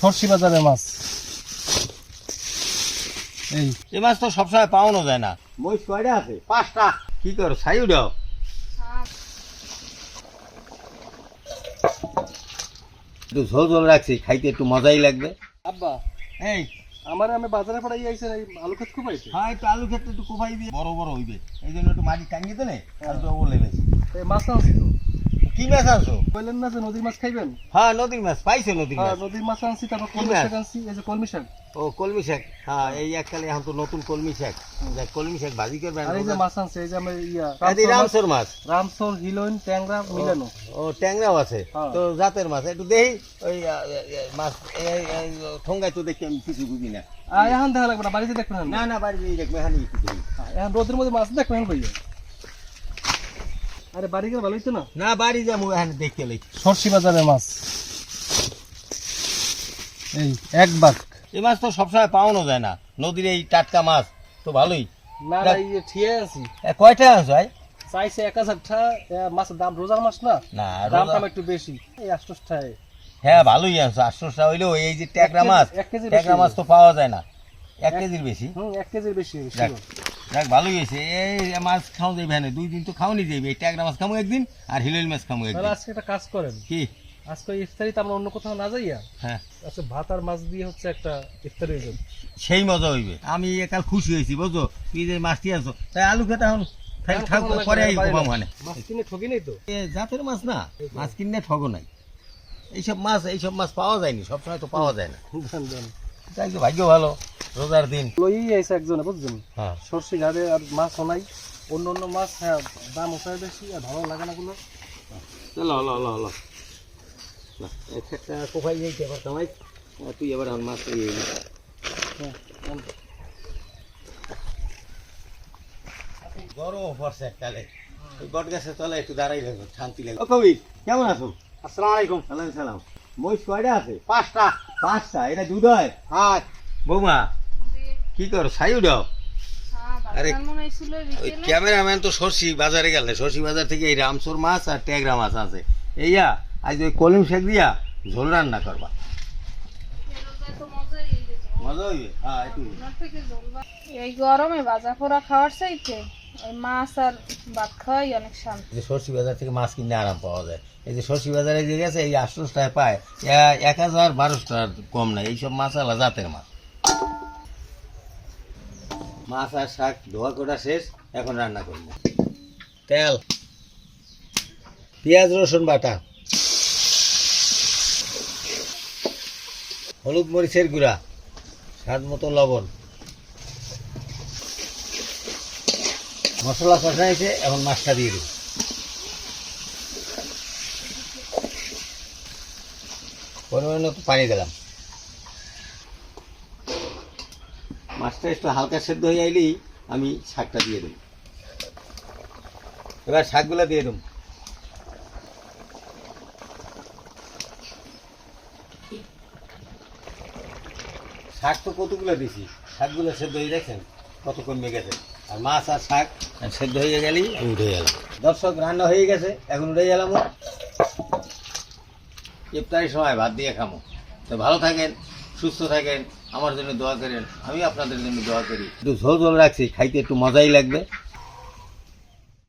সর্ষি বাজারের মাছ। এই। এ মাছ তো সবসময় পাওয়ানো যায় না। মহিষ কয়টা আছে? পাঁচটা। কি করো ছাই উঠাও। একটু ঝোল ঝোল রাখছি খাইতে একটু মজাই লাগবে। আব্বা এই। আমার আমি বাজারে পড়াই আইছে এই আলু ক্ষেত খুব আইছে হ্যাঁ একটু আলু ক্ষেত্রে একটু কোপাই দিয়ে। বড় বড় হইবে। এই জন্য একটু মাটি টাঙিয়ে দিলে আর একটু ওলে বেশি এই মাছ আনছি তো। কি মাছ আনছো? বললেন না যে নদীর মাছ খাইবেন? হ্যাঁ নদীর মাছ পাইছো নদীর হ্যাঁ মাছ। নদীর মাছ আনছি তারপর কলমি শাক আনছি এই যে কলমি শাক। ও কলমি শাক। হ্যাঁ এই এককালে এখন তো নতুন কলমি শাক। দেখ, কলমি শাক ভাজি করবেন আর এই যে মাছ আনছে এই যে আমার ইয়া এই রামসর মাছ, রামসর হিলোইন ট্যাংরা মিলানো। ও ট্যাংরাও আছে। হ্যাঁ। তো জাতের মাছ একটু দেই ওই মাছ এই, ঠোঙ্গায় তো দেখি আমি কিছু বুঝি না। আর এখন দেখা লাগবে না বাড়িতে দেখবেন না? না না বাড়ি দিয়ে দেখবে এখানে একটু এখন রোদের মধ্যে মাছ দেখবেন কইয়া আরে বাড়ি গেলে ভালো হইতো না? না বাড়ি যাব এখানে দেখতে লই সর্ষি বাজারের মাছ। এই এক বাঘ। এই মাছ তো সবসময় পাওয়ানো যায় না। নদীর এই টাটকা মাছ তো ভালোই। না না ঠিয়ে আছি। কয়টা আনছো ভাই? চাইছে এক হাজারটা মাছের দাম রোজার মাছ না? না দাম টাম একটু বেশি। এই হ্যাঁ ভালোই আনছো। আটশোটা হইলেও এই যে ট্যাকরা মাছ ট্যাকরা মাছ তো পাওয়া যায় না। এক- কেজির বেশি? হুম এক কেজির বেশি দেখ ভালোই হয়েছে। এই মাছ খাও যাইবে হ্যাঁ দুই দিন তো খাওনি যাইবে। এই ট্যাকরা মাছ খামো একদিন আর হিলেল মাছ খামো তাহলে একদিন। আজকে একটা কাজ করেন। কি? আজকে ইফতারিতে আমরা অন্য কোথাও না যাইয়া হ্যাঁ। আচ্ছা ভাত আর মাছ দিয়ে হচ্ছে একটা ইফতারি হয়ে যাবে সেই মজা হইবে। আমি একাল খুশি হয়েছি বুঝছ? তুই যে মাছটি আনছো। তাই আলু খেতে এখন থাক- থাক, পরে আই কোপাম মানে। মাছ কিনে ঠকি নেই তো? এ জাতের মাছ না। মাছ কিনে ঠগো নাই। এইসব মাছ এইসব মাছ পাওয়া যায়নি। সবসময় তো পাওয়া যায় না। তাই তো ভাগ্য ভালো। রোজার দিন। লই আইছে একজনে বুঝছেন? হ্যাঁ। সর্ষে ঘাটে আর মাছ নাই। অন্য অন্য মাছ হ্যাঁ দাম ওঠায় বেশি আর ভালো লাগে না গুলো। চলো ল ল ল একটা কোপাই যাইতে এবার তুই এবার মাছ ইয়ে হ্যাঁ, গরম পড়ছে এককালে। ওই বট গাছের একটু দাঁড়াই লাগবে শান্তি লাগবে ও কবি কেমন আছো? আসসালামু আলাইকুম। আলাইকুম সালাম। মহিষ কয়টা আছে? পাঁচটা। পাঁচটা? এটা দুধ হয়? হ্যাঁ। বৌমা কি করো ছাই উঠাও আরে, ওই ক্যামেরাম্যান তো সরষি বাজারে গেলে। সরষি বাজার থেকে এই রামসর মাছ আর ট্যাগরা মাছ আছে। এইয়া আজ ওই কলিম শেক দিয়া ঝোল রান্না করবা। মজা হইবে? হ্যাঁ একটু এই গরমে বাজা পোড়া খাওয়ার চাইতে ওই মাছ আর ভাত খাওয়াই অনেক শান্তি। যে সরষি বাজার থেকে মাছ কিনে আরাম পাওয়া যায়। এই যে সরষি বাজারে যে গেছে এই আটশো টাকায় পায়। এক হাজার বারোশো টাকার কম নাই। এইসব মাছ আলা জাতের মাছ। মাছ আর শাক, ধোয়া করা শেষ, এখন রান্না করব। তেল, পেঁয়াজ, রসুন বাটা, হলুদ মরিচের গুঁড়া, স্বাদ মতো লবণ। মশলা কষা কষাইছে এখন মাছটা দিয়ে দেবো। পরিমাণ পানি দিলাম। মাছটা একটু হালকা সেদ্ধ হয়ে আইলেই আমি শাকটা দিয়ে দেব। এবার শাকগুলো দিয়ে দেব। শাক তো কতগুলো দিছি? শাকগুলো সেদ্ধ হয়ে গেছেন কত কমে গেছে আর মাছ আর শাক সেদ্ধ হয়ে গেলেই উঠে গেলাম। দর্শক, রান্না হয়ে গেছে, এখন উঠে গেলাম। ইফতারির সময় ভাত দিয়ে খামো। তো ভালো থাকেন, সুস্থ থাকেন। আমার জন্য দোয়া করেন আমি আপনাদের জন্য দোয়া করি। একটু ঝোল ঝোল রাখছি, খাইতে একটু মজাই লাগবে।